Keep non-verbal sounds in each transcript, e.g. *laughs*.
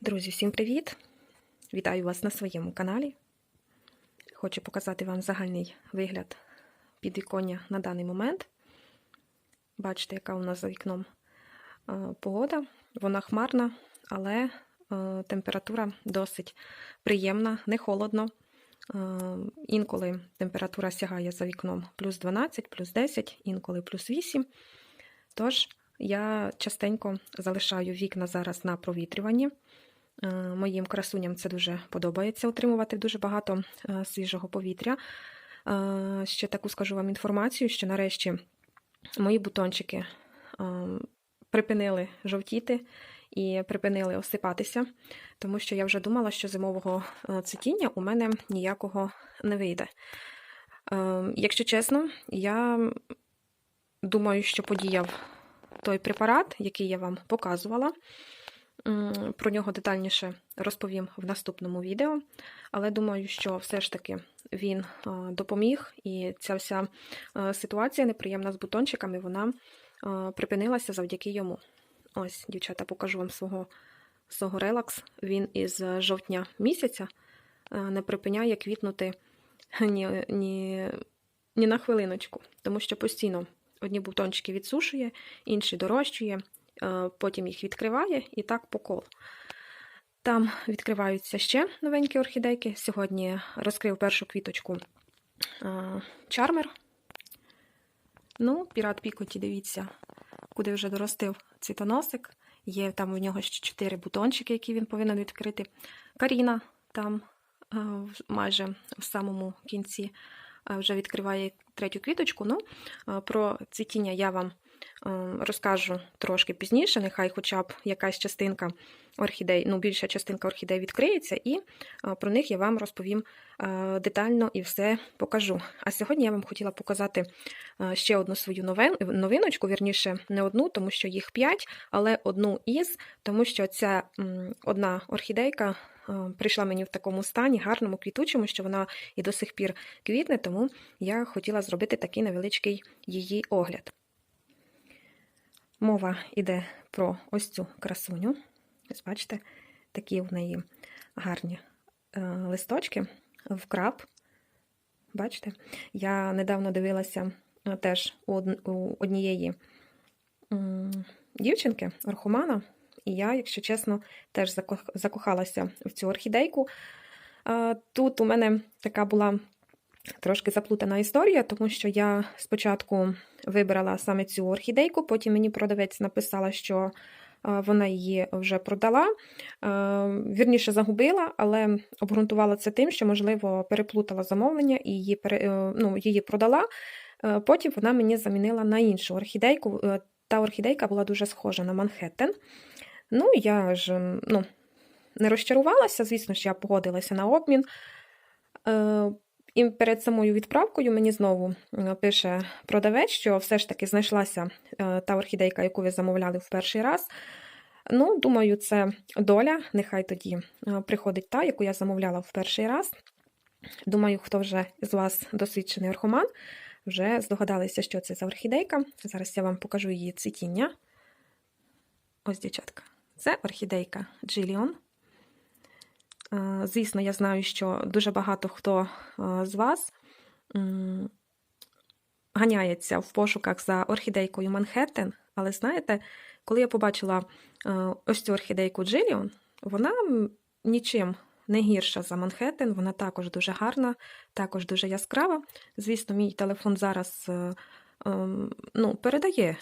Друзі, всім привіт! Вітаю вас на своєму каналі. Хочу показати вам загальний вигляд підвіконня на даний момент. Бачите, яка у нас за вікном е, погода. Вона хмарна, але е, температура досить приємна, не холодно. Е, Інколи температура сягає за вікном плюс 12, плюс 10, інколи плюс 8. Тож я частенько залишаю вікна зараз на провітрюванні. Е, Моїм красуням це дуже подобається отримувати дуже багато е, свіжого повітря. Е, Ще таку скажу вам інформацію, що нарешті мої бутончики припинили жовтіти і припинили осипатися, тому що я вже думала, що зимового цвітіння у мене ніякого не вийде. Якщо чесно, я думаю, що подіяв той препарат, який я вам показувала. Про нього детальніше розповім в наступному відео, але думаю, що все ж таки він допоміг, і ця вся ситуація неприємна з бутончиками, вона припинилася завдяки йому. Ось, дівчата, покажу вам свого, свого релакс. Він із жовтня місяця не припиняє квітнути *laughs* ні, ні, ні на хвилиночку, тому що постійно одні бутончики відсушує, інші дорощує, потім їх відкриває і так по колу. Там відкриваються ще новенькі орхідейки. Сьогодні розкрив першу квіточку е, чармер. Ну, пірат Пікоті, дивіться, куди вже доростив цвітоносик. Є там у нього ще чотири бутончики, які він повинен відкрити. Каріна там е, майже в самому кінці е, вже відкриває третю квіточку. Ну, е, про цвітіння я вам е, розкажу трошки пізніше. Нехай хоча б якась частинка орхідей, ну, більша частинка орхідей відкриється, і е, про них я вам розповім е, детально і все покажу. А сьогодні я вам хотіла показати е, ще одну свою новиночку, вірніше, не одну, тому що їх п'ять, але одну із, тому що ця одна орхідейка е, прийшла мені в такому стані, гарному, квітучому, що вона і до сих пір квітне, тому я хотіла зробити такий невеличкий її огляд. Мова йде про ось цю красуню. Ось бачите, такі в неї гарні е, листочки в краб. Бачите? Я недавно дивилася е, теж у од- у однієї дівчинки, орхумана, і я, якщо чесно, теж зако- закохалася в цю орхідейку. Е, Тут у мене така була трошки заплутана історія, тому що я спочатку вибрала саме цю орхідейку, потім мені продавець написала, що е, вона її вже продала. Е, Вірніше загубила, але обґрунтувала це тим, що, можливо, переплутала замовлення і її, е, ну, її продала. Потім вона мені замінила на іншу орхідейку. Та орхідейка була дуже схожа на Манхеттен. Ну, я ж ну, не розчарувалася, звісно ж, я погодилася на обмін. І перед самою відправкою мені знову пише продавець, що все ж таки знайшлася е, та орхідейка, яку ви замовляли в перший раз. Ну, думаю, це доля. Нехай тоді е, приходить та, яку я замовляла в перший раз. Думаю, хто вже з вас досвідчений орхоман, вже здогадалися, що це за орхідейка. Зараз я вам покажу її цвітіння. Ось, дівчатка. Це орхідейка Джилліон. Е, Звісно, я знаю, що дуже багато хто е, з вас ганяється в пошуках за орхідейкою Манхеттен, але знаєте, коли я побачила е, ось цю орхідейку Джилліон, вона нічим не гірша за Манхеттен, вона також дуже гарна, також дуже яскрава. Звісно, мій телефон зараз ем, ну, передає,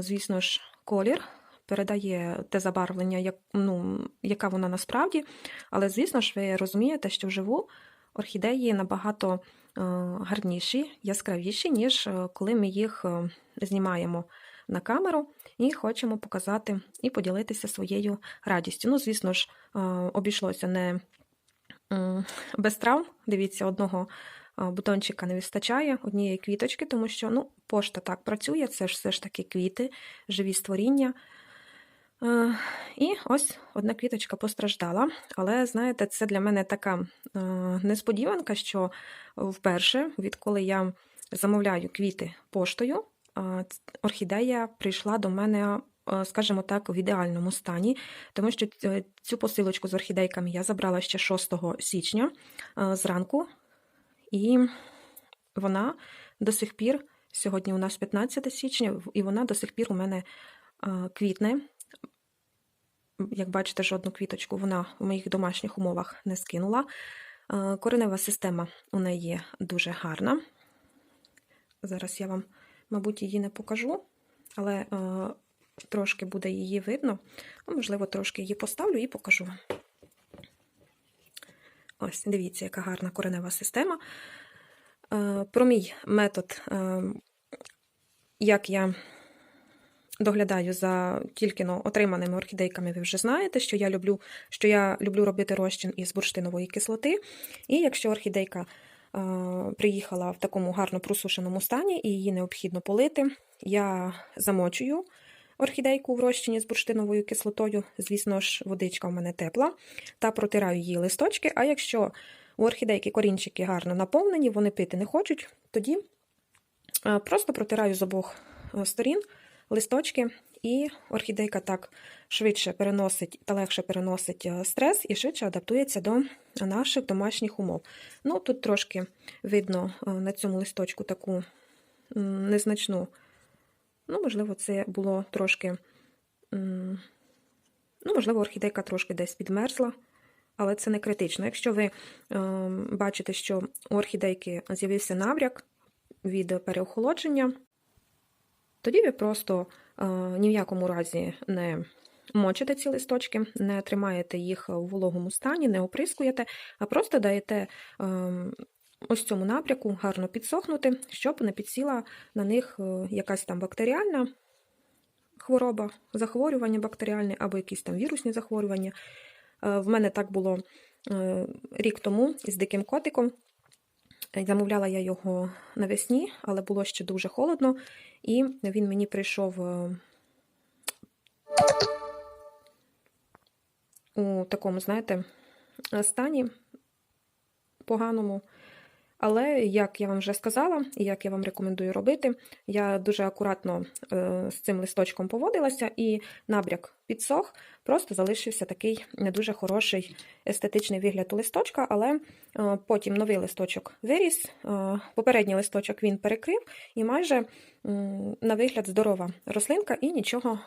звісно ж, колір, передає те забарвлення, як, ну, яка вона насправді. Але, звісно ж, ви розумієте, що вживу орхідеї набагато е, гарніші, яскравіші, ніж е, коли ми їх е, знімаємо на камеру і хочемо показати і поділитися своєю радістю. Ну, звісно ж, обійшлося не без травм. Дивіться, одного бутончика не вистачає, однієї квіточки, тому що ну, пошта так працює, це ж все ж таки квіти, живі створіння. Е, І ось одна квіточка постраждала. Але, знаєте, це для мене така е, несподіванка, що вперше, відколи я замовляю квіти поштою, орхідея прийшла до мене е, скажімо так, в ідеальному стані, тому що цю посилочку з орхідейками я забрала ще 6 січня зранку, і вона до сих пір, сьогодні у нас 15 січня, і вона до сих пір у мене квітне. Як бачите, жодну квіточку вона в моїх домашніх умовах не скинула. Е, Коренева система у неї дуже гарна. Зараз я вам, мабуть, її не покажу, але е, трошки буде її видно. Можливо, трошки її поставлю і покажу вам. Ось, дивіться, яка гарна коренева система. Е, Про мій метод, як я доглядаю за тільки но отриманими орхідейками, ви вже знаєте, що я люблю, що я люблю робити розчин із бурштинової кислоти. І якщо орхідейка е, приїхала в такому гарно просушеному стані і її необхідно полити, я замочую орхідейку в розчині з бурштиновою кислотою. Звісно ж, водичка в мене тепла, та протираю її листочки. А якщо у орхідейки корінчики гарно наповнені, вони пити не хочуть, тоді просто протираю з обох сторін листочки, і орхідейка так швидше переносить та легше переносить е, стрес і швидше адаптується до наших домашніх умов. Ну, тут трошки видно е, на цьому листочку таку незначну. Ну, можливо, це було трошки. Ну, можливо, орхідейка трошки десь підмерзла, але це не критично. Якщо ви е, бачите, що у орхідейки з'явився набряк від переохолодження, тоді ви просто е, ні в якому разі не мочите ці листочки, не тримаєте їх у вологому стані, не оприскуєте, а просто даєте е, ось цьому напряку гарно підсохнути, щоб не підсіла на них е, якась там бактеріальна хвороба, захворювання бактеріальне або якісь там вірусні захворювання. Е, В мене так було рік тому із диким котиком. Замовляла я його навесні, але було ще дуже холодно, і він мені прийшов е, у такому, знаєте, е, стані поганому. Але, як я вам вже сказала, і як я вам рекомендую робити, я дуже акуратно е, з цим листочком поводилася, і набряк підсох, просто залишився такий не дуже хороший естетичний вигляд листочка, але е, потім новий листочок виріс, е, попередній листочок він перекрив, і майже на вигляд здорова рослинка, і нічого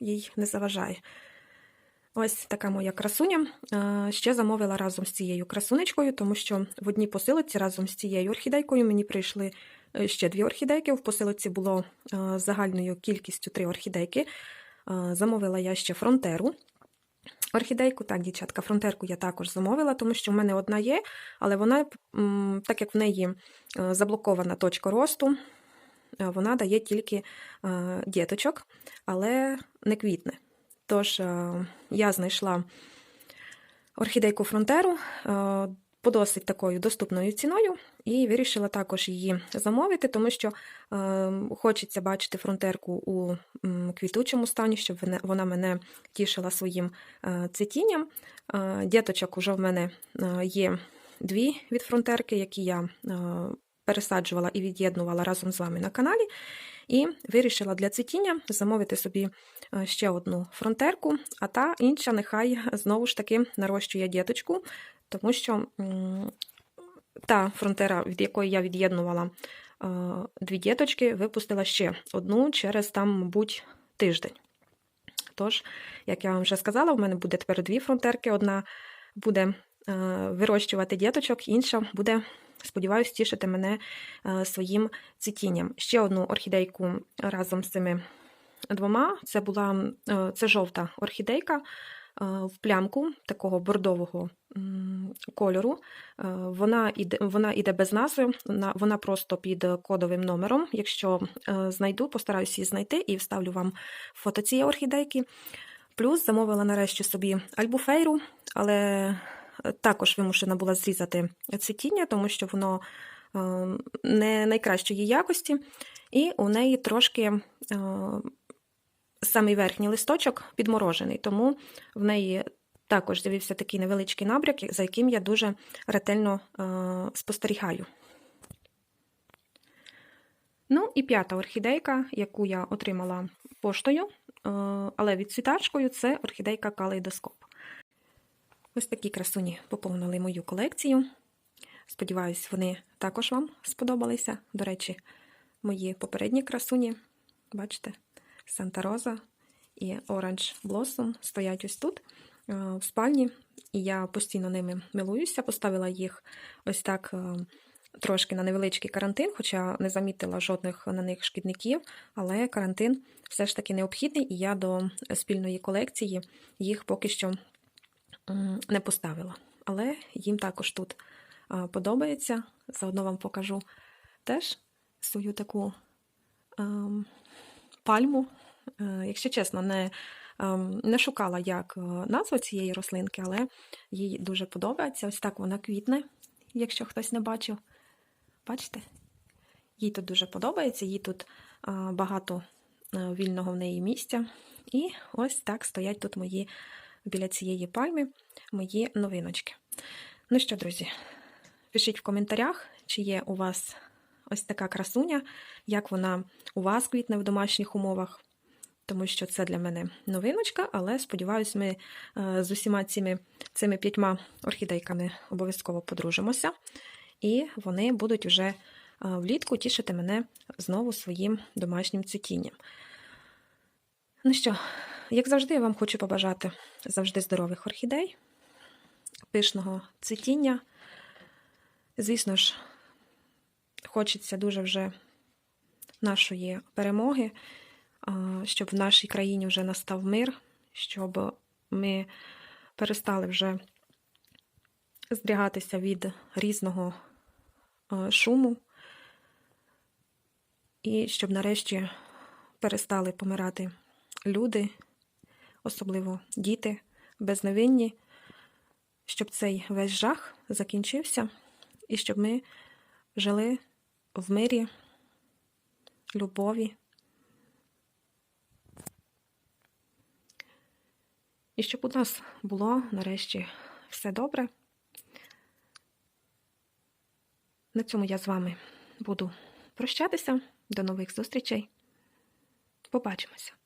їй не заважає. Ось така моя красуня. Е, Ще замовила разом з цією красунечкою, тому що в одній посилці разом з цією орхідейкою мені прийшли е, ще дві орхідейки. В посилці було е, загальною кількістю три орхідейки. Замовила я ще фронтеру. Орхідейку, так, дівчатка, фронтерку я також замовила, тому що в мене одна є, але вона, так як в неї заблокована точка росту, вона дає тільки діточок, але не квітне. Тож е, я знайшла орхідейку фронтеру е, по досить такою доступною ціною і вирішила також її замовити, тому що е, хочеться бачити фронтерку у квітучому стані, щоб вона- мене тішила своїм цвітінням. Діточок уже в мене є дві від фронтерки, які я пересаджувала і від'єднувала разом з вами на каналі. І вирішила для цвітіння замовити собі е, ще одну фронтерку, а та інша нехай знову ж таки нарощує діточку, тому що та фронтера, від якої я від'єднувала е, дві діточки, випустила ще одну через там, мабуть, тиждень. Тож, як я вам вже сказала, в мене буде тепер дві фронтерки. Одна буде е, вирощувати діточок, інша буде, сподіваюся, тішити мене е, своїм цвітінням. Ще одну орхідейку разом з цими двома. Це була е, це жовта орхідейка е, в плямку такого бордового кольору. Вона іде, вона іде без назви, вона, просто під кодовим номером. Якщо знайду, постараюся її знайти і вставлю вам фото цієї орхідейки. Плюс замовила нарешті собі альбуфейру, але також вимушена була зрізати цвітіння, тому що воно е, не найкращої якості, і у неї трошки е, самий верхній листочок підморожений, тому в неї також з'явився такий невеличкий набряк, за яким я дуже ретельно е, спостерігаю. Ну і п'ята орхідейка, яку я отримала поштою. але відцвітачкою це орхідейка калейдоскоп. Ось такі красуні поповнили мою колекцію. Сподіваюсь, вони також вам сподобалися. До речі, мої попередні красуні, бачите, Санта Роза і Оранж Блосом стоять ось тут, е, в спальні, і я постійно ними милуюся. Поставила їх ось так е, трошки на невеличкий карантин, хоча не замітила жодних на них шкідників, але карантин все ж таки необхідний, і я до спільної колекції їх поки що не поставила. Але їм також тут подобається. Заодно вам покажу теж свою таку ем, пальму. Е, Якщо чесно, не, ем, не шукала як е, назву цієї рослинки, але їй дуже подобається. Ось так вона квітне, якщо хтось не бачив. Бачите? Їй тут дуже подобається, їй тут багато вільного в неї місця. І ось так стоять тут мої біля цієї пальми мої новиночки. Ну що, друзі, пишіть в коментарях, чи є у вас ось така красуня, як вона у вас квітне в домашніх умовах. Тому що це для мене новиночка, але сподіваюся, ми е, з усіма цими, цими п'ятьма орхідейками обов'язково подружимося, і вони будуть вже е, влітку тішити мене знову своїм домашнім цвітінням. Ну що, як завжди, я вам хочу побажати завжди здорових орхідей, пишного цвітіння. Звісно ж, хочеться дуже вже нашої перемоги, щоб в нашій країні вже настав мир, щоб ми перестали вже зберігатися від різного шуму, і щоб нарешті перестали помирати люди, особливо діти, безневинні, щоб цей весь жах закінчився, і щоб ми жили в мирі, любові. І щоб у нас було нарешті все добре. На цьому я з вами буду прощатися. До нових зустрічей. Побачимося!